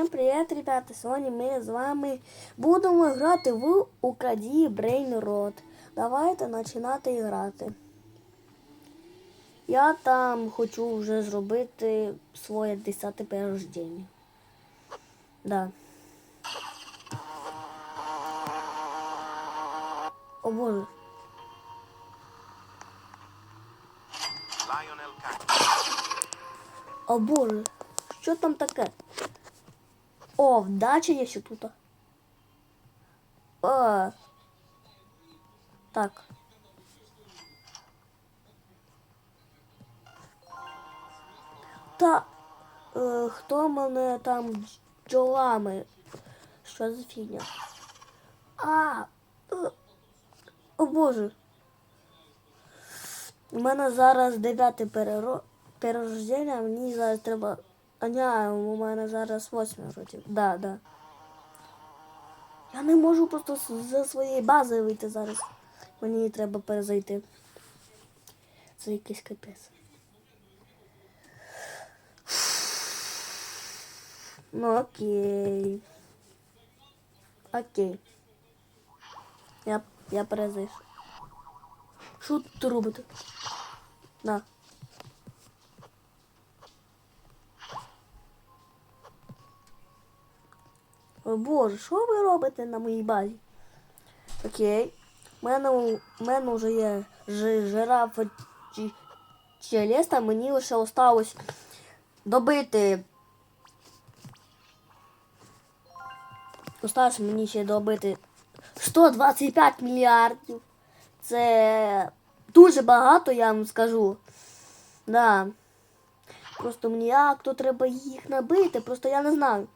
Всем привет, ребята! Сьогодні ми з вами будемо грати в Украді Brain Rot. Давайте починати грати. Я там хочу вже зробити своє 10 перерождення. Да. О боже. О боже. Що там таке? О, вдача є ще тут. О. Так. Та е, хто мене там бджолами? Що за фігня? А, е, о боже. У мене зараз дев'яте переро... перерождення, мені зараз треба. А ні, у мене зараз восьме років. Да, да. Я не можу просто з- за своєї бази вийти зараз. Мені треба перезайти. Це якийсь капець. Ну окей. Окей. Я, я перезайшов. Що тут робите? На. О боже, що ви робите на моїй базі? Окей. У мене, у мене вже є жи- жирафа чи, чи леста, мені лише осталось добити. Осталось мені ще добити 125 мільярдів. Це дуже багато, я вам скажу. Да. Просто мені як то треба їх набити, просто я не знаю.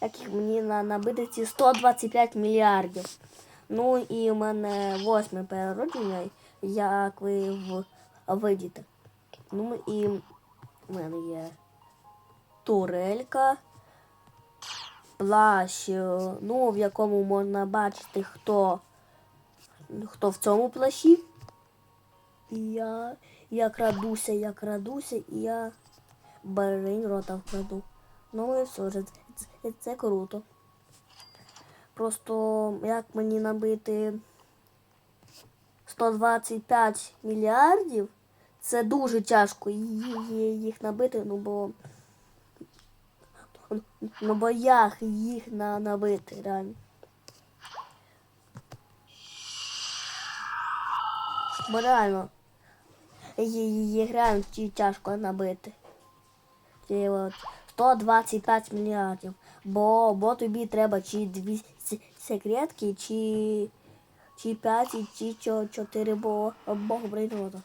Як їх мені на, набити 125 мільярдів. Ну і у мене восьме переродження, як ви в, видите. Ну і у мене є турелька, плащ, ну, в якому можна бачити, хто, хто в цьому плащі. І я, я крадуся, я крадуся, і я барень рота вкраду. Ну і все, це, це, це круто. Просто як мені набити 125 мільярдів, це дуже тяжко їх набити, ну бо. Ну бо як їх на, набити, реально. Бо реально. Їх реально тяжко набити. Ті от 125 мільярдів. Бо, бо тобі треба чи дві секретки, чи, чи 5, чи чо- 4 бо, бог брейнрота.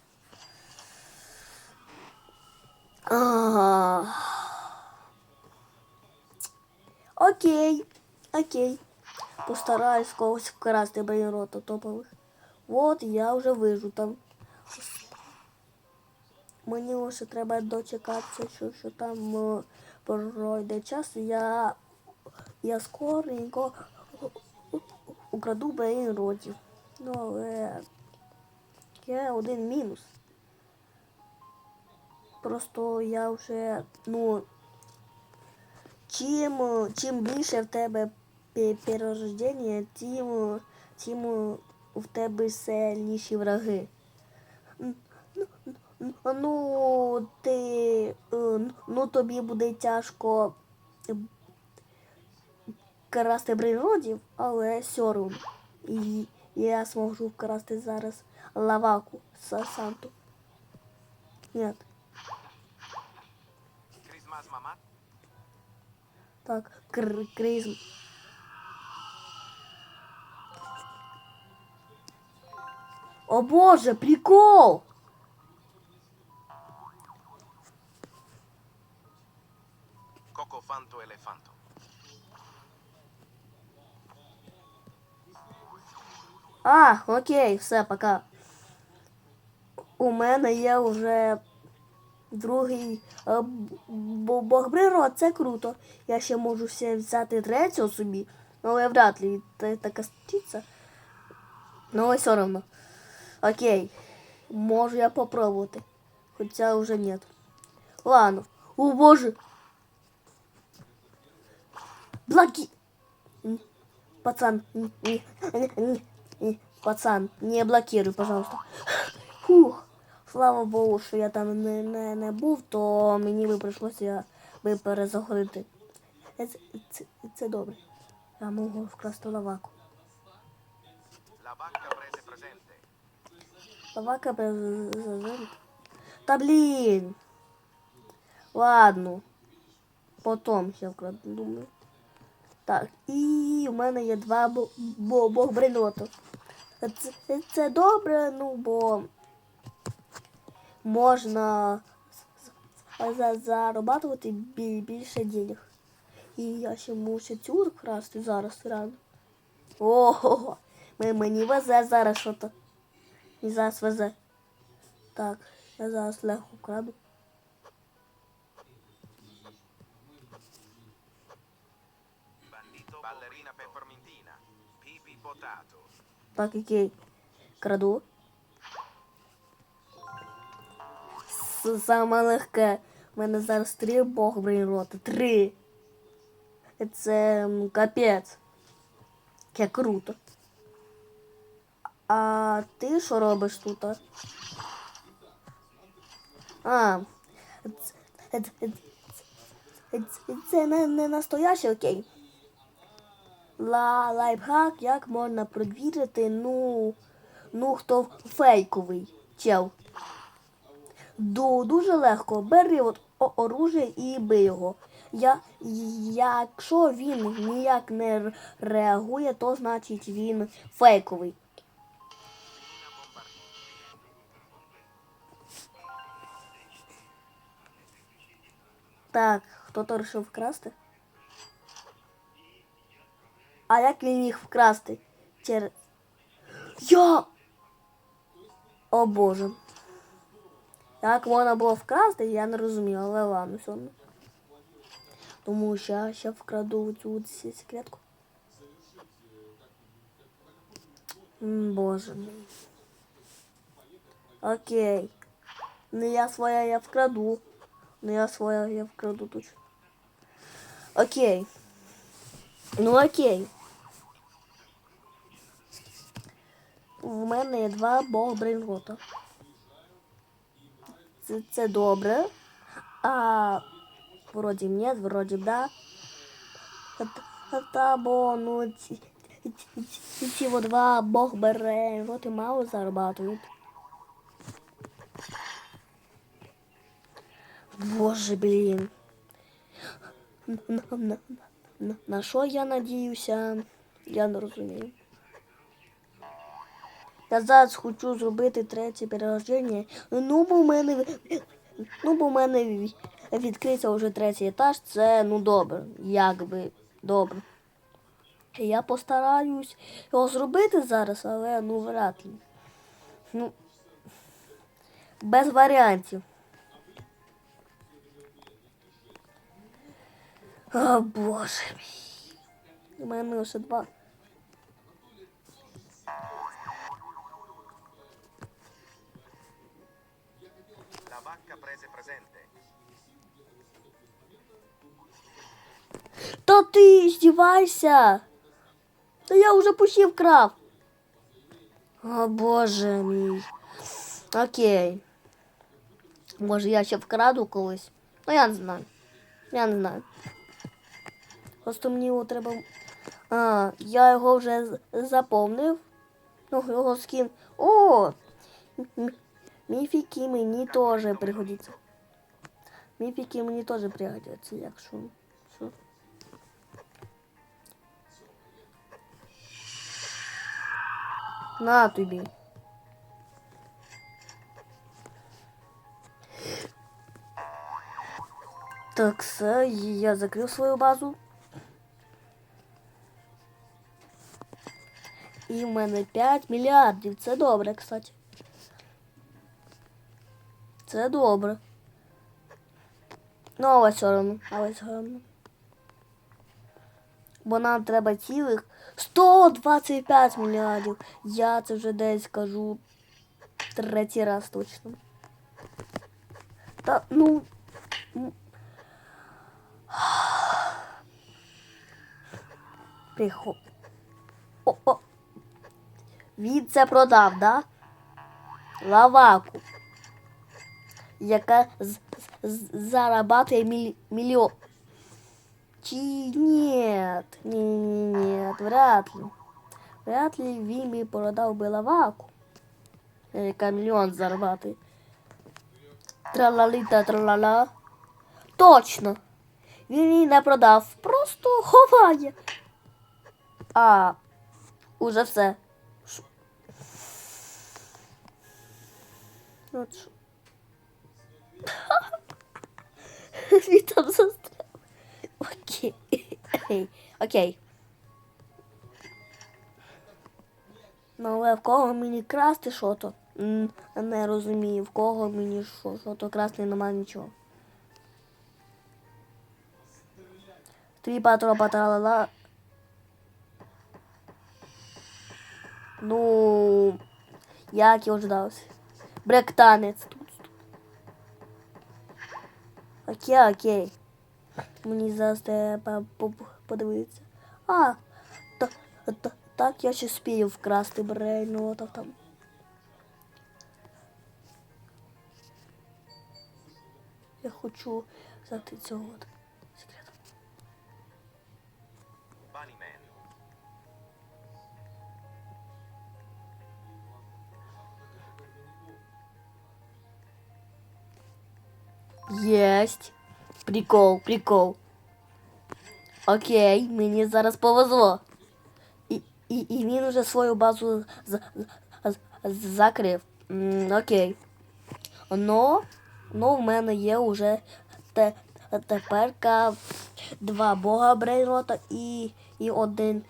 Ага. Окей, окей. Постараюсь когось вкрасти брейнрота топових. Вот я вже вижу там. Мені лише треба дочекатися, що, що там е, пройде час. Я, я скоренько украду брейнротів. Ну, але є один мінус. Просто я вже, ну, чим, чим більше в тебе пе- перерождення, тим, тим в тебе сильніші враги. Ну, ти, е, ну тобі буде тяжко е, красти брейнродів, але одно. І я зможу вкрасти зараз лаваку з Санту. Ні. Christmas Mama. Так, кр кризм. О боже, прикол! Fanto Elefanto. А, окей, все, пока. У мене є вже другий е, бог природи, це круто. Я ще можу ще взяти третього собі, але вряд ли та- така стіться. Ну, але все одно. Окей. Можу я попробувати. Хоча вже нет. Ладно. О боже. Блоки... Пацан, пацан, не блокируй, пожалуйста. Фух, слава Богу, що я там не, не, не був, то мені би прийшлося би перезаходити. Це, це, це добре. Я можу вкрасти лаваку. Лавака без... Та блін. Ладно. Потом я вкраду, думаю. Так, і в мене є два бо, бо, бог брельоту. Це, це, добре, ну бо можна зарабатувати більше денег. І я ще мушу цю красти зараз рано. Ого, мені везе зараз що-то. І зараз везе. Так, я зараз легко краду. Ballerina peppermintina. Pipi potato. Так, який краду. Саме легке. У мене зараз три бог роти. Три. Це капець. Як круто. А ти що робиш тут? а? Це, не настоящий окей. Ла лайфхак, як можна провірити, ну, ну хто фейковий чел. Ду, дуже легко. Бери от оружие і бий його. Я, якщо він ніяк не реагує, то значить він фейковий. Так, хто-то вирішив вкрасти? А як він міг вкрасти? Через. Я! О Боже. Як можна було вкрасти, я не розумію, але ладно, все. Тому що ще вкраду цю секретку. Боже мій. Окей. Не я своя, я вкраду. Не я своя, я вкраду точно. Окей. Ну окей. В мене є два бог брейнрота. Це, це добре. А вроді ні, вроді да. Та- бо ну ці, ці, ці, от два бог брейнроти мало зарабатують. Боже, блін. На, на, на, на що я надіюся? Я не розумію. Я зараз хочу зробити третє перерождення. Ну, бо в мене ну, бо в мене відкрився вже третій етаж. Це ну добре, якби добре. Я постараюсь його зробити зараз, але ну вряд ли. Ну, без варіантів. О, боже мій. У мене лише два. Та ти здівайся. Та я вже почти вкрав. О, боже мій. Окей. Може я ще вкраду колись? Ну я не знаю. Я не знаю. Просто мені його треба. А, я його вже заповнив. Ну, його скін. О! м- Міфіки мені теж пригодяться. Міфіки мені теж пригодяться, якщо. Що? На тобі. Так, все, я закрив свою базу. І в мене 5 мільярдів. Це добре, кстати. Це добре. Ну, але все одно, але все одно. Бо нам треба цілих 125 мільярдів. Я це вже десь кажу третій раз точно. Та ну. Прихо... О, о. Він це продав, да? Лаваку. Яка з, з, зарабатує міль, мільйон. Чи нет? Ні, ні, вряд ли. Вряд ли би продав би лаваку. Яка мільйон зарабатує. Тралаліта тралала. Точно. Він її не продав, просто ховає. А, уже все. Ш- От Він там застряв. Окей. Окей. Ну, але в кого мені красти що то? Не розумію, в кого мені що, що то красти немає нічого. Три патропа тралала. Ну, як я ожидався. Бректанець. Окей, окей. Мені зараз треба по- по- подивитися. А, та, та, так я ще спію вкрасти брейнота там. Я хочу взяти цього Єсть. Прикол, прикол. Окей, мені зараз повезло. І, і, і він уже свою базу з, з, з, закрив. М, окей. Но, но в мене є уже те, теперка два бога Брейрота і, і один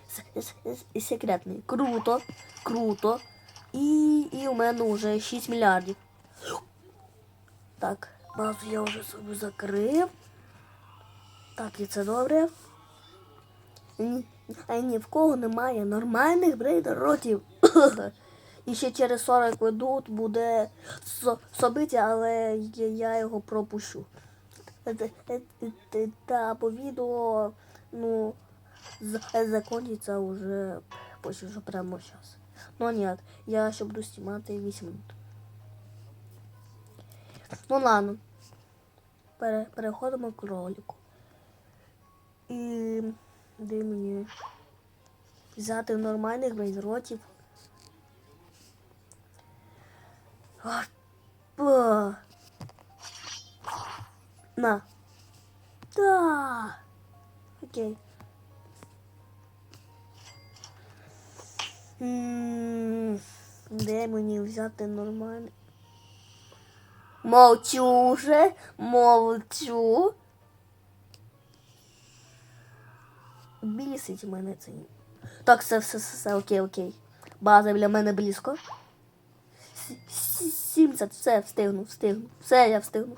секретний. Круто, круто. І, і у мене вже 6 мільярдів. Так, базу я вже собі закрив. Так, і це добре. Ні, а ні в кого немає нормальних брейдеротів. І ще через 40 минут буде со- собиття, але я- його пропущу. Е, е, е, Та по відео, ну, закончиться вже вже прямо зараз. Ну ні, я ще буду знімати 8 минут. Ну ладно. Пере, переходимо к ролику. І де мені взяти нормальних брейнротів. Опа. На. Да. Окей. М, Де мені взяти нормальний? Молчу вже, молчу. Бісить мене це. Так, все, все, все, все, окей, окей. База для мене близько. С- с- 70, все, встигну, встигну. Все, я встигну.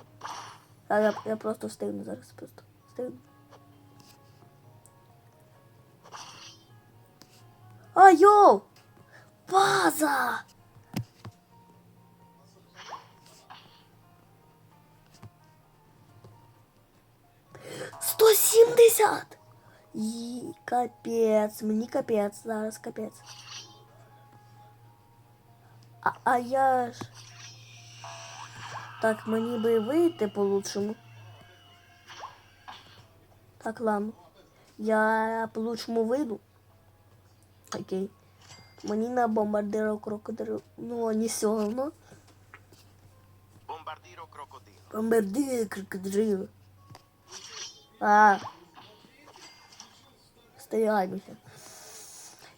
А я, я просто встигну зараз, просто встигну. А, йоу! База! Сто сімдесят! І капець, мені капець, зараз капець. А, а я ж. Так, мені би вийти по-лучшому. Так, ладно. Я по-лучшому вийду. Окей. Мені на бомбардиру крокодилу. Ну, не все равно. Bombardiro crocodilo. Бомбардир крокодил. А. Стояймося.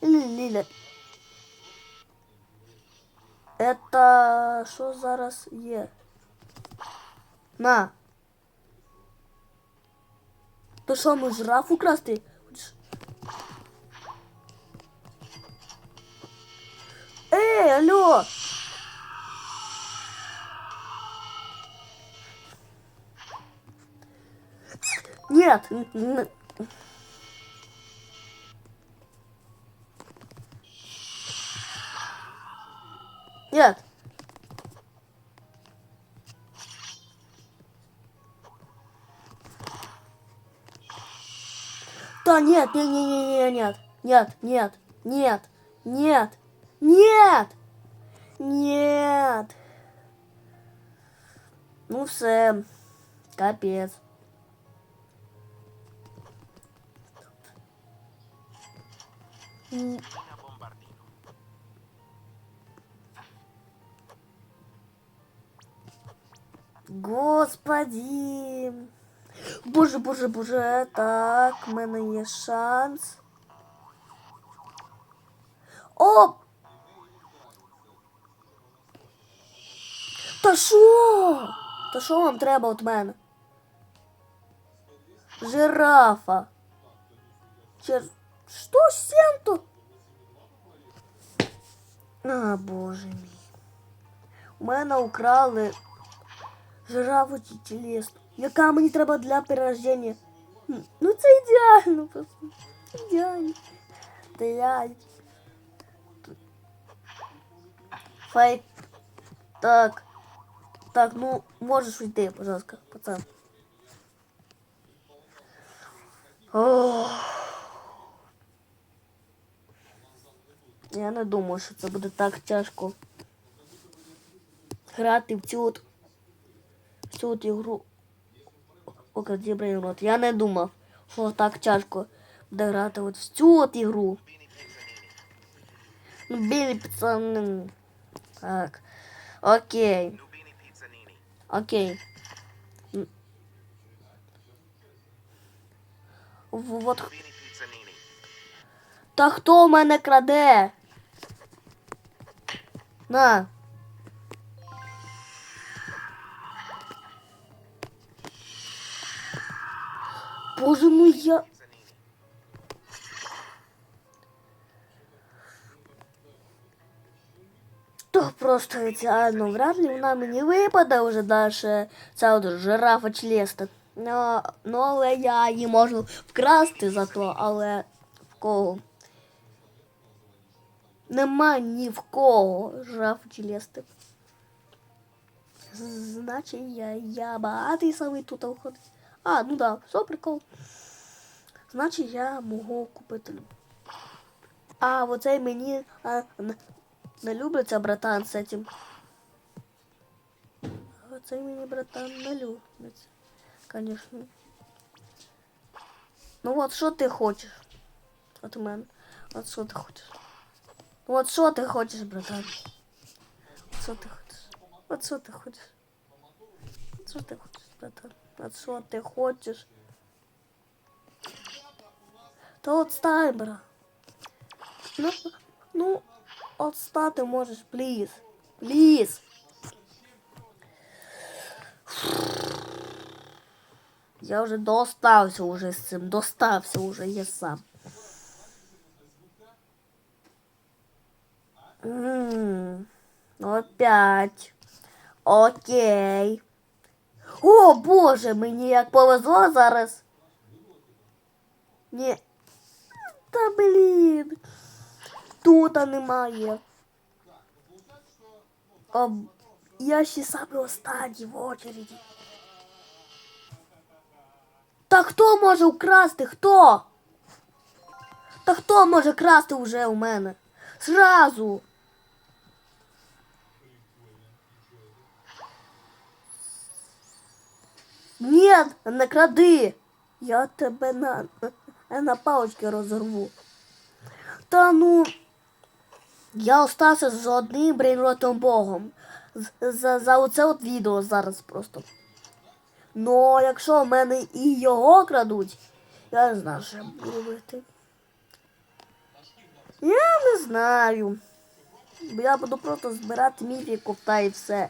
Ліля. Это що зараз є? На. То що, ми жирафу красти? Ей, алло! Нет. Нет. Да нет, не, не, не, не, нет. Нет, нет, нет, нет, нет, нет. Ну все, капець. Господи. Боже, боже, боже, так, в мене є шанс. О! Та що? Та що вам треба від мене? Жирафа. Чер... Що з цим то? А, боже мій. У мене украли жирафу чи тілесну, яка мені треба для перерождення. Хм, Ну це ідеально просто. Ідеально. Блядь. Фейк. Так. Так, ну можеш уйти, пожалуйста, пацан. Ох. Я не думав, що це буде так тяжко грати в цю от, в цю от ігру. Окаді Я не думав, що так тяжко буде грати от в цю от ігру. Ну, білі пацани. Так. Окей. Окей. Вот Та хто в мене краде? На. Боже, ну я. Pizzanini. То просто ідеально. Вряд ли вона мені випаде вже далі. Ця от жирафа члеста. Ну, ну, але я її можу вкрасти зато, але в кого? Нема ні в кого жирафа члести. Значить, я, я багатий самий тут виходить. А, ну да, все прикол. Значить, я можу купити. А, оцей мені а, н- не любиться братан з. А Оцей мені братан не любиться. Конечно. Ну от що ти хочеш? От мене. От що ти хочеш? Ну от що ти хочеш, братан? От що ти хочеш? От що ти хочеш? От що ти хочеш, братан? От що ти хочеш? Та от стань, брат. Ну, ну, отстати можеш, пліз. Пліз. Я вже достався уже з цим, достався уже я сам. М, Опять. Окей. О, Боже, мені як повезло зараз. Ні. Та блін. Тут немає. А, я ще саме останній в очереді. Та хто може украсти? Хто? Та хто може красти вже у мене? Зразу. Ні, не кради. Я тебе на, на палочки розорву. Та ну. Я остався з одним брейнротом богом. За, за оце от відео зараз просто. Ну, якщо в мене і його крадуть, я не знаю, що я буду робити. Я не знаю. Бо я буду просто збирати міфіків та і все.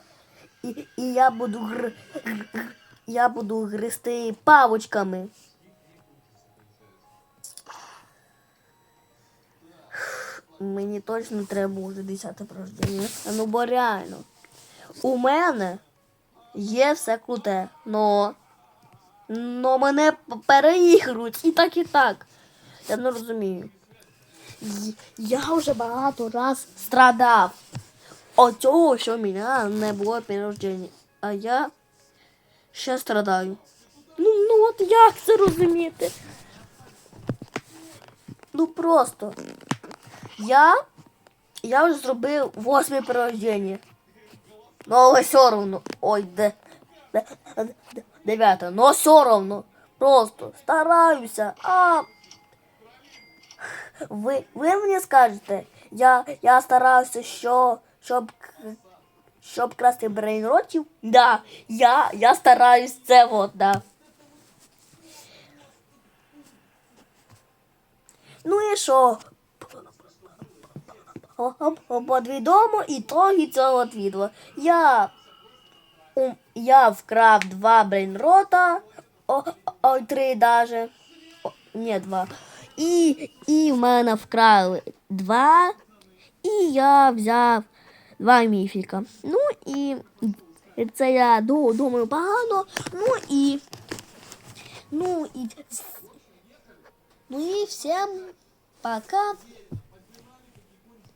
І, і я буду гр... я буду гристи павочками. Мені точно треба вже 10 порождення. Ну бо реально. У мене є все круте, но. Но мене п- переігрують і так, і так. Я не розумію. Я вже багато раз страдав. От цього, що мене не було перерождення. А я ще страдаю. Ну, ну от як це розуміти? Ну просто. Я. Я вже зробив восьме порождення. Ну, але все одно. Ой, де. де, де дев'яте. Ну все одно. Просто стараюся. А. Ви, ви мені скажете, я, я старався, що, щоб, щоб красти брейнротів? Да, я, я стараюсь це от, да. Ну і що? Подвідомо ітоги цього от відео. Я, я вкрав два брейнрота, о, три даже. О, ні, два. І, і в мене вкрали два. І я взяв два міфіка. Ну і це я ду- думаю погано. Ну і. Ну і. Ну і всім пока.